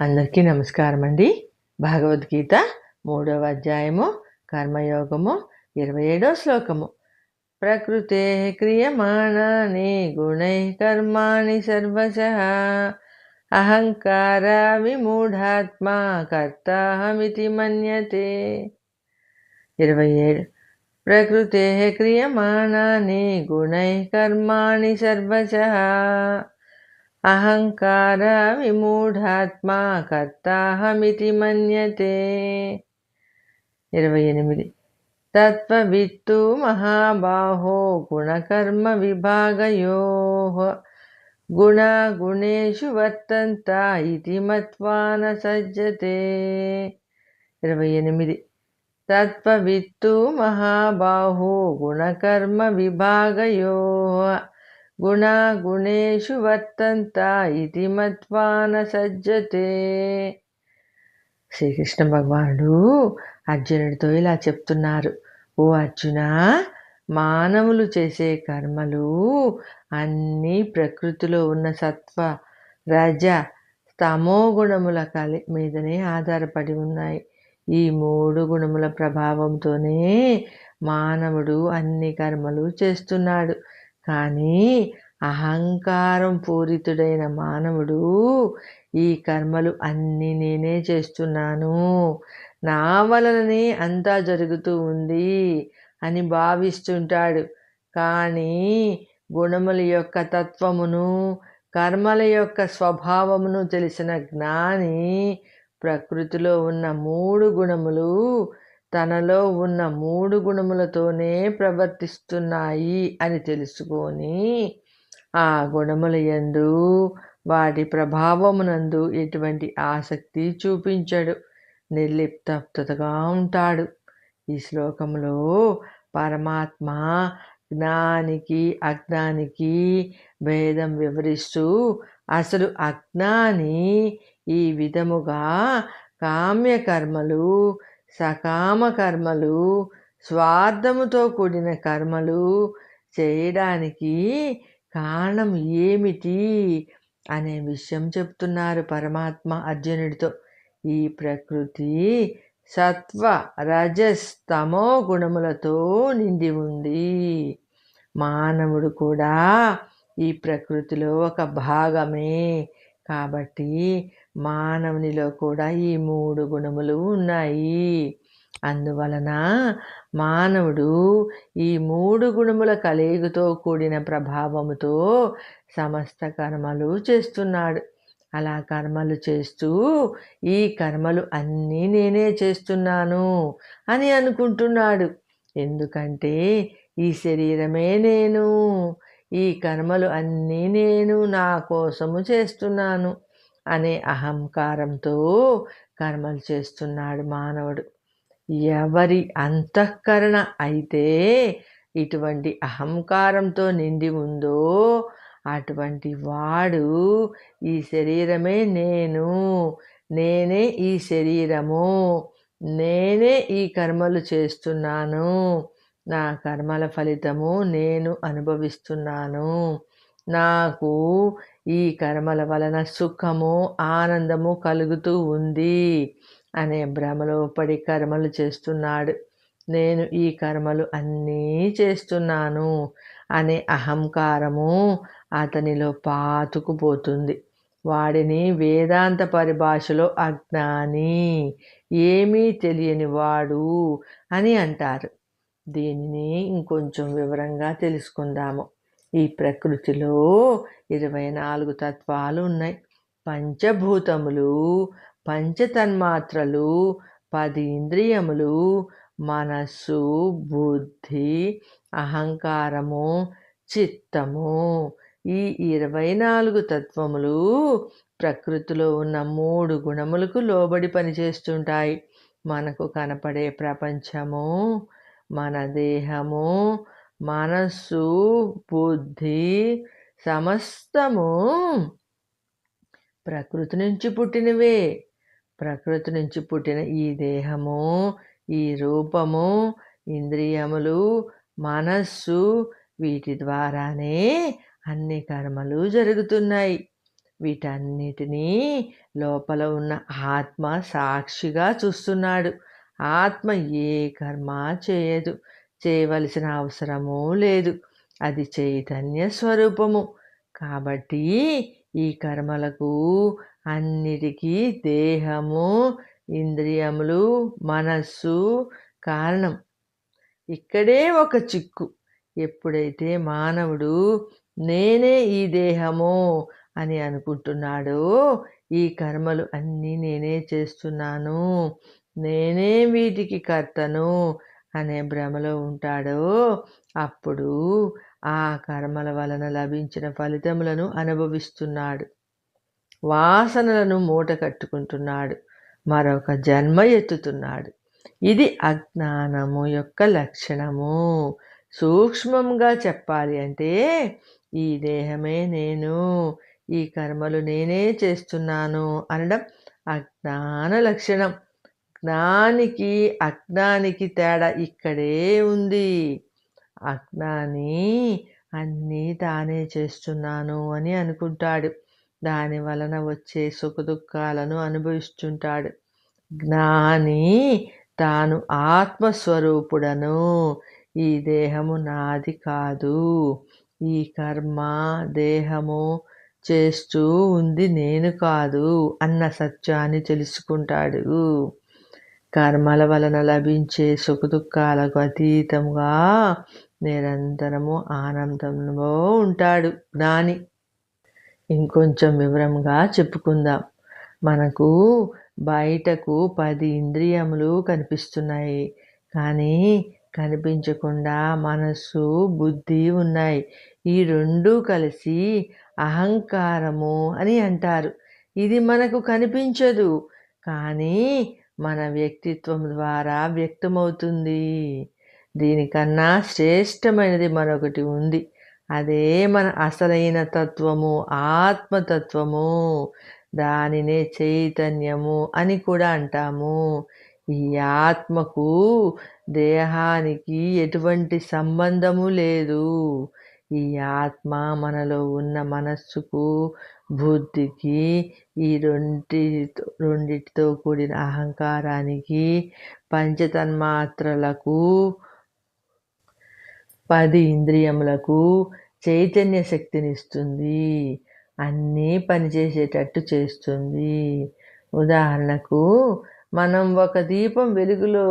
అందరికీ నమస్కారం అండి భగవద్గీత మూడవ అధ్యాయము కర్మయోగము ఇరవై ఏడవ శ్లోకము. ప్రకృతే క్రియమాణాని గుణై కర్మాణి సర్వశ అహంకార విమూఢాత్మా కర్తాహమితి మన్యతే. ఇరవై ఏడు. ప్రకృతే క్రియమాణాని గుణై కర్మాణి సర్వశ అహంకార విమూఢాత్మా కర్తాహమితి మన్యతే. ఇరవై ఎనిమిది. తత్వవిత్తు మహాబాహో గుణకర్మ విభాగయో. గుణగుణేషు వర్తంత ఇది మత్వాన సజ్జతే. ఇరవై ఎనిమిది. తత్వవిత్తు మహాబాహో గుణకర్మ విభాగయో. గుణగుణేషు వర్తంత ఇది మత్వాన సజ్జతే శ్రీకృష్ణ భగవానుడు అర్జునుడితో ఇలా చెప్తున్నారు. ఓ అర్జున మానవులు చేసే కర్మలు అన్నీ ప్రకృతిలో ఉన్న సత్వ రజ తమో గుణముల కలి మీదనే ఆధారపడి ఉన్నాయి. ఈ మూడు గుణముల ప్రభావంతోనే మానవుడు అన్ని కర్మలు చేస్తున్నాడు. కానీ అహంకారం పూరితుడైన మానవుడు ఈ కర్మలు అన్నీ నేనే చేస్తున్నాను. నా వలననే అంతా జరుగుతూ ఉంది అని భావిస్తుంటాడు. కానీ గుణముల యొక్క తత్వమును కర్మల యొక్క స్వభావమును తెలిసిన జ్ఞాని ప్రకృతిలో ఉన్న మూడు గుణములు తనలో ఉన్న మూడు గుణములతోనే ప్రవర్తిస్తున్నాయి అని తెలుసుకొని ఆ గుణముల యందు వాటి ప్రభావమునందు ఎటువంటి ఆసక్తి చూపించడు. నిర్లిప్తప్తగా ఉంటాడు. ఈ శ్లోకంలో పరమాత్మ జ్ఞానికి అజ్ఞానికి భేదం వివరిస్తూ అసలు అజ్ఞాని ఈ విధముగా కామ్యకర్మలు సకామ కర్మలు స్వార్థముతో కూడిన కర్మలు చేయడానికి కారణం ఏమిటి అనే విషయం చెప్తున్నారు పరమాత్మ అర్జునుడితో. ఈ ప్రకృతి సత్వ రజస్ తమో గుణములతో నిండి ఉంది. మానవుడు కూడా ఈ ప్రకృతిలో ఒక భాగమే. కాబట్టి మానవునిలో కూడా ఈ మూడు గుణములు ఉన్నాయి. అందువలన మానవుడు ఈ మూడు గుణముల కలయికతో కూడిన ప్రభావముతో సమస్త కర్మలు చేస్తున్నాడు. అలా కర్మలు చేస్తూ ఈ కర్మలు అన్నీ నేనే చేస్తున్నాను అని అనుకుంటున్నాడు. ఎందుకంటే ఈ శరీరమే నేను. ఈ కర్మలు అన్నీ నేను నా కోసము చేస్తున్నాను అనే అహంకారంతో కర్మలు చేస్తున్నాడు మానవుడు. ఎవరి అంతఃకరణ అయితే ఇటువంటి అహంకారంతో నిండి ఉందో అటువంటి వాడు ఈ శరీరమే నేను నేనే ఈ శరీరము నేనే ఈ కర్మలు చేస్తున్నాను నా కర్మల ఫలితము నేను అనుభవిస్తున్నాను. నాకు ఈ కర్మల వలన సుఖము ఆనందము కలుగుతూ ఉంది అనే భ్రమలో పడి కర్మలు చేస్తున్నాడు. నేను ఈ కర్మలు అన్నీ చేస్తున్నాను అనే అహంకారము అతనిలో పాతుకుపోతుంది. వాడిని వేదాంత పరిభాషలో అజ్ఞాని ఏమీ తెలియని వాడు అని అంటారు. దీనిని ఇంకొంచెం వివరంగా తెలుసుకుందాము. ఈ ప్రకృతిలో ఇరవై నాలుగు తత్వాలు ఉన్నాయి. పంచభూతములు పంచతన్మాత్రలు పది ఇంద్రియములు మనస్సు బుద్ధి అహంకారము చిత్తము. ఈ ఇరవై నాలుగు తత్వములు ప్రకృతిలో ఉన్న మూడు గుణములకు లోబడి పనిచేస్తుంటాయి. మనకు కనపడే ప్రపంచము మన దేహము మనస్సు బుద్ధి సమస్తము ప్రకృతి నుంచి పుట్టినవే. ప్రకృతి నుంచి పుట్టిన ఈ దేహము ఈ రూపము ఇంద్రియములు మనస్సు వీటి ద్వారానే అన్ని కర్మలు జరుగుతున్నాయి. వీటన్నిటినీ లోపల ఉన్న ఆత్మ సాక్షిగా చూస్తున్నాడు. ఆత్మ ఏ కర్మ చేయదు. చేయవలసిన అవసరమూ లేదు. అది చైతన్య స్వరూపము. కాబట్టి ఈ కర్మలకు అన్నిటికీ దేహము ఇంద్రియములు మనస్సు కారణం. ఇక్కడే ఒక చిక్కు. ఎప్పుడైతే మానవుడు నేనే ఈ దేహము అని అనుకుంటున్నాడో ఈ కర్మలు అన్నీ నేనే చేస్తున్నాను నేనే వీటికి కర్తను అనే భ్రమలో ఉంటాడో అప్పుడు ఆ కర్మల వలన లభించిన ఫలితములను అనుభవిస్తున్నాడు. వాసనలను మూట కట్టుకుంటున్నాడు. మరొక జన్మ ఎత్తుతున్నాడు. ఇది అజ్ఞానము యొక్క లక్షణము. సూక్ష్మంగా చెప్పాలి అంటే ఈ దేహమే నేను ఈ కర్మలు నేనే చేస్తున్నాను అనడం అజ్ఞాన లక్షణం. జ్ఞానికి అజ్ఞానికి తేడా ఇక్కడే ఉంది. అజ్ఞాని అన్నీ తానే చేస్తున్నాను అని అనుకుంటాడు. దాని వలన వచ్చే సుఖదుఖాలను అనుభవిస్తుంటాడు. జ్ఞాని తాను ఆత్మస్వరూపుడను. ఈ దేహము నాది కాదు. ఈ కర్మ దేహము చేస్తూ ఉంది నేను కాదు అన్న సత్యాన్ని తెలుసుకుంటాడు. కర్మల వలన లభించే సుఖదుఖాలకు అతీతంగా నిరంతరము ఆనందంలో ఉంటాడు జ్ఞాని ఇంకొంచెం వివరంగా చెప్పుకుందాం. మనకు బయటకు పది ఇంద్రియములు కనిపిస్తున్నాయి. కానీ కనిపించకుండా మనస్సు బుద్ధి ఉన్నాయి. ఈ రెండు కలిసి అహంకారము అని అంటారు. ఇది మనకు కనిపించదు. కానీ మన వ్యక్తిత్వం ద్వారా వ్యక్తమవుతుంది. దీనికన్నా శ్రేష్టమైనది మరొకటి ఉంది. అదే మన అసలైన తత్వము ఆత్మతత్వము. దానినే చైతన్యము అని కూడా అంటాము. ఈ ఆత్మకు దేహానికి ఎటువంటి సంబంధము లేదు. ఈ ఆత్మ మనలో ఉన్న మనస్సుకు బుద్ధికి ఈ రెండి రెండిటితో కూడిన అహంకారానికి పంచతన్మాత్రలకు పది ఇంద్రియములకు చైతన్య శక్తినిస్తుంది. అన్నీ పనిచేసేటట్టు చేస్తుంది. ఉదాహరణకు మనం ఒక దీపం వెలుగులో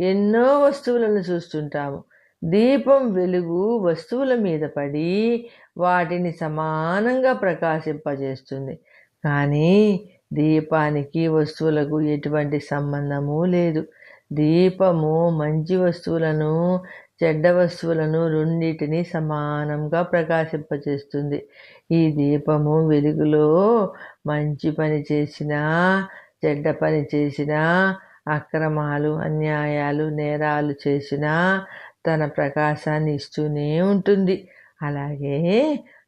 ఎన్నో వస్తువులను చూస్తుంటాము. దీపం వెలుగు వస్తువుల మీద పడి వాటిని సమానంగా ప్రకాశింపజేస్తుంది. కానీ దీపానికి వస్తువులకు ఎటువంటి సంబంధము లేదు. దీపము మంచి వస్తువులను చెడ్డ వస్తువులను రెండింటిని సమానంగా ప్రకాశింపజేస్తుంది. ఈ దీపము వెలుగులో మంచి పని చేసినా చెడ్డ పని చేసినా అక్రమాలు అన్యాయాలు నేరాలు చేసినా తన ప్రకాశాన్ని ఇస్తూనే ఉంటుంది. అలాగే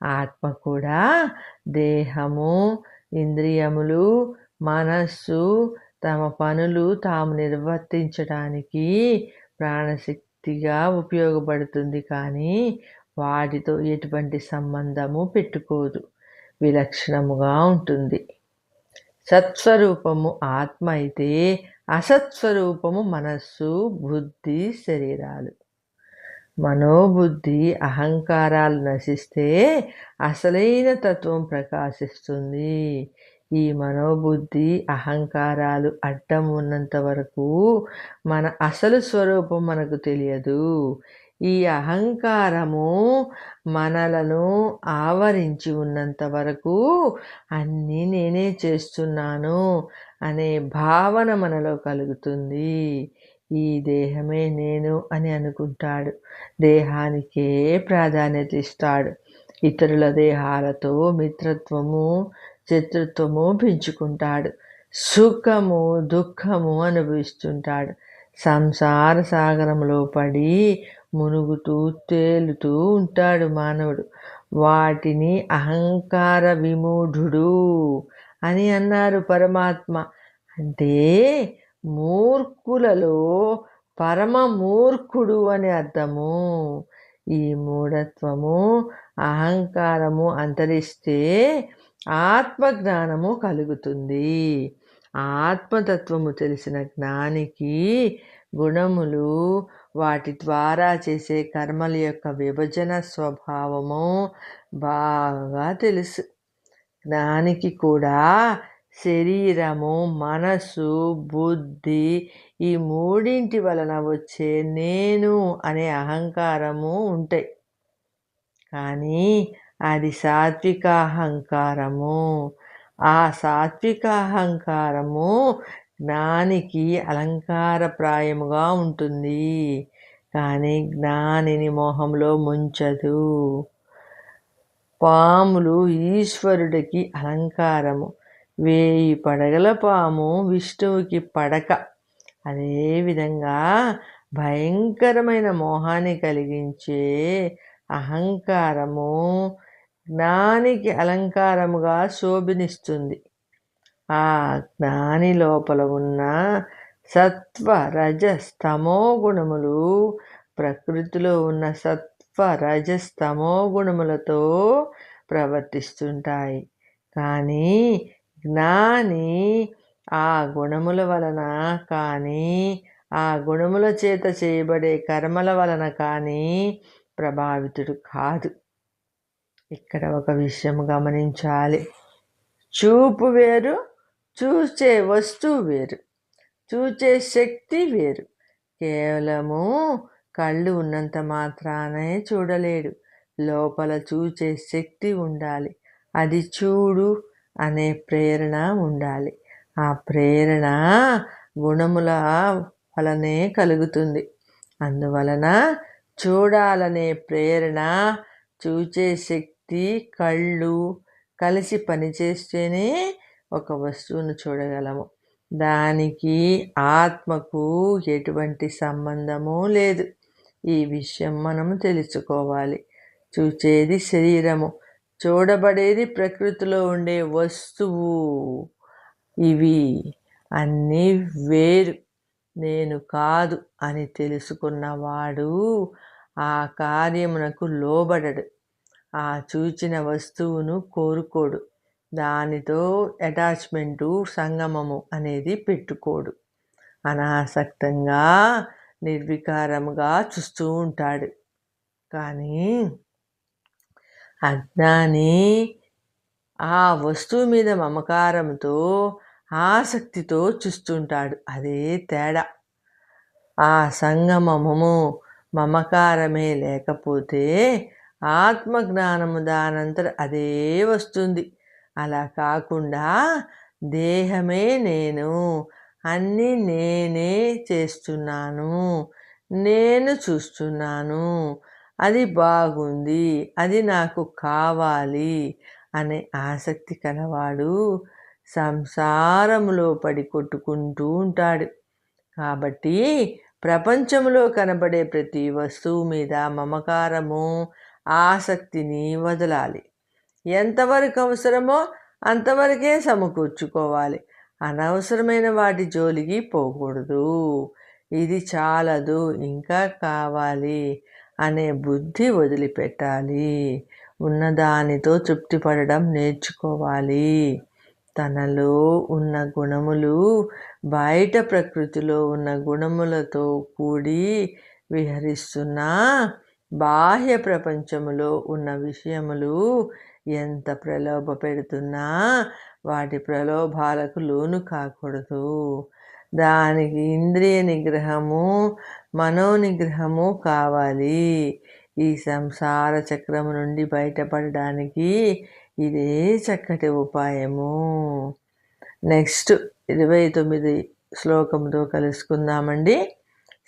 ఆత్మ కూడా దేహము ఇంద్రియములు మనస్సు తమ పనులు తాము నిర్వర్తించడానికి ప్రాణశక్తిగా ఉపయోగపడుతుంది. కానీ వాటితో ఎటువంటి సంబంధము పెట్టుకోదు. విలక్షణముగా ఉంటుంది. సత్స్వరూపము ఆత్మ అయితే అసత్స్వరూపము మనస్సు బుద్ధి శరీరాలు. మనోబుద్ధి అహంకారాలు నశిస్తే అసలైన తత్వం ప్రకాశిస్తుంది. ఈ మనోబుద్ధి అహంకారాలు అడ్డం ఉన్నంత వరకు మన అసలు స్వరూపం మనకు తెలియదు. ఈ అహంకారము మనలను ఆవరించి ఉన్నంత వరకు అన్నీ నేనే చేస్తున్నాను అనే భావన మనలో కలుగుతుంది. ఈ దేహమే నేను అని అనుకుంటాడు. దేహానికే ప్రాధాన్యత ఇస్తాడు. ఇతరుల దేహాలతో మిత్రత్వము శత్రుత్వము పెంచుకుంటాడు. సుఖము దుఃఖము అనుభవిస్తుంటాడు. సంసార సాగరంలో పడి మునుగుతూ తేలుతూ ఉంటాడు మానవుడు. వాటిని అహంకార విమూఢుడు అని అన్నారు పరమాత్మ. అంటే మూర్ఖులలో పరమ మూర్ఖుడు అని అర్థము. ఈ మూఢత్వము అహంకారము అంతరిస్తే ఆత్మజ్ఞానము కలుగుతుంది. ఆత్మతత్వము తెలిసిన జ్ఞానికి గుణములు వాటి ద్వారా చేసే కర్మల యొక్క విభజన స్వభావము బాగా తెలుసు. జ్ఞానికి కూడా శరీరము మనసు బుద్ధి ఈ మూడింటి వలన వచ్చే నేను అనే అహంకారము ఉంటాయి. కానీ అది సాత్విక అహంకారము. ఆ సాత్విక అహంకారము జ్ఞానికి అలంకారప్రాయముగా ఉంటుంది. కానీ జ్ఞానిని మోహంలో ముంచదు. పాములు ఈశ్వరుడికి అలంకారము. వేయి పడగల పాము విష్ణువుకి పడక. అదేవిధంగా భయంకరమైన మోహాన్ని కలిగించే అహంకారము జ్ఞానికి అలంకారముగా శోభినిస్తుంది. ఆ జ్ఞాని లోపల ఉన్న సత్వ రజ స్తమో గుణములు ప్రకృతిలో ఉన్న సత్వ రజ స్తమో గుణములతో ప్రవర్తిస్తుంటాయి. కానీ జ్ఞాని ఆ గుణముల వలన కానీ ఆ గుణముల చేత చేయబడే కర్మల వలన కానీ ప్రభావితుడు కాదు. ఇక్కడ ఒక విషయం గమనించాలి. చూపు వేరు చూసే వస్తువు వేరు చూచే శక్తి వేరు. కేవలము కళ్ళు ఉన్నంత మాత్రానే చూడలేడు. లోపల చూచే శక్తి ఉండాలి. అది చూడు అనే ప్రేరణ ఉండాలి. ఆ ప్రేరణ గుణముల వలనే కలుగుతుంది. అందువలన చూడాలనే ప్రేరణ చూచే శక్తి కళ్ళు కలిసి పనిచేస్తేనే ఒక వస్తువును చూడగలము. దానికి ఆత్మకు ఎటువంటి సంబంధము లేదు. ఈ విషయం మనము తెలుసుకోవాలి. చూచేది శరీరము. చూడబడేది ప్రకృతిలో ఉండే వస్తువు ఇవి. అన్నీ వేరు. నేను కాదు అని తెలుసుకున్నవాడు ఆ కార్యమునకు లోబడడు. ఆ చూచిన వస్తువును కోరుకోడు. దానితో అటాచ్మెంటు సంగమము అనేది పెట్టుకోడు. అనాసక్తంగా నిర్వికారముగా చూస్తూ ఉంటాడు. కానీ అజ్ఞాని ఆ వస్తువు మీద మమకారంతో ఆసక్తితో చూస్తుంటాడు. అదే తేడా. ఆ సంగమము మమకారమే లేకపోతే ఆత్మజ్ఞానము దానంతర అదే వస్తుంది. అలా కాకుండా దేహమే నేను అన్నీ నేనే చేస్తున్నాను. నేను చూస్తున్నాను. అది బాగుంది అది నాకు కావాలి అనే ఆసక్తి కలవాడు సంసారములో పడి కొట్టుకుంటూ ఉంటాడు. కాబట్టి ప్రపంచంలో కనబడే ప్రతి వస్తువు మీద మమకారము ఆసక్తిని వదలాలి. ఎంతవరకు అవసరమో అంతవరకే సమకూర్చుకోవాలి. అనవసరమైన వాటి జోలికి పోకూడదు. ఇది చాలదు ఇంకా కావాలి. అనే బుద్ధి వదిలిపెట్టాలి. ఉన్నదానితో తృప్తిపడడం నేర్చుకోవాలి. తనలో ఉన్న గుణములు బయట ప్రకృతిలో ఉన్న గుణములతో కూడి విహరిస్తున్న బాహ్య ప్రపంచములో ఉన్న విషయములు ఎంత ప్రలోభ పెడుతున్నా వాటి ప్రలోభాలకు లోను కాకూడదు. దానికి ఇంద్రియ నిగ్రహము మనో నిగ్రహము కావాలి. ఈ సంసార చక్రం నుండి బయటపడడానికి ఇదే చక్కటి ఉపాయము. నెక్స్ట్ ఇరవై తొమ్మిది శ్లోకంతో కలుసుకుందామండి.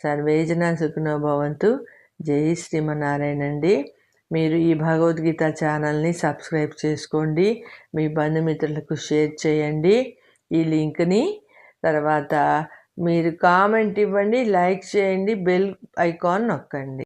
సర్వేజన సుఖనో భవంతు. జై శ్రీమనారాయణ అండి. మీరు ఈ భగవద్గీత ఛానల్ని సబ్స్క్రైబ్ చేసుకోండి. మీ బంధుమిత్రులకు షేర్ చేయండి. ఈ లింక్ని తర్వాత మీరు కామెంట్ ఇవ్వండి లైక్ చేయండి బెల్ ఐకాన్ నొక్కండి.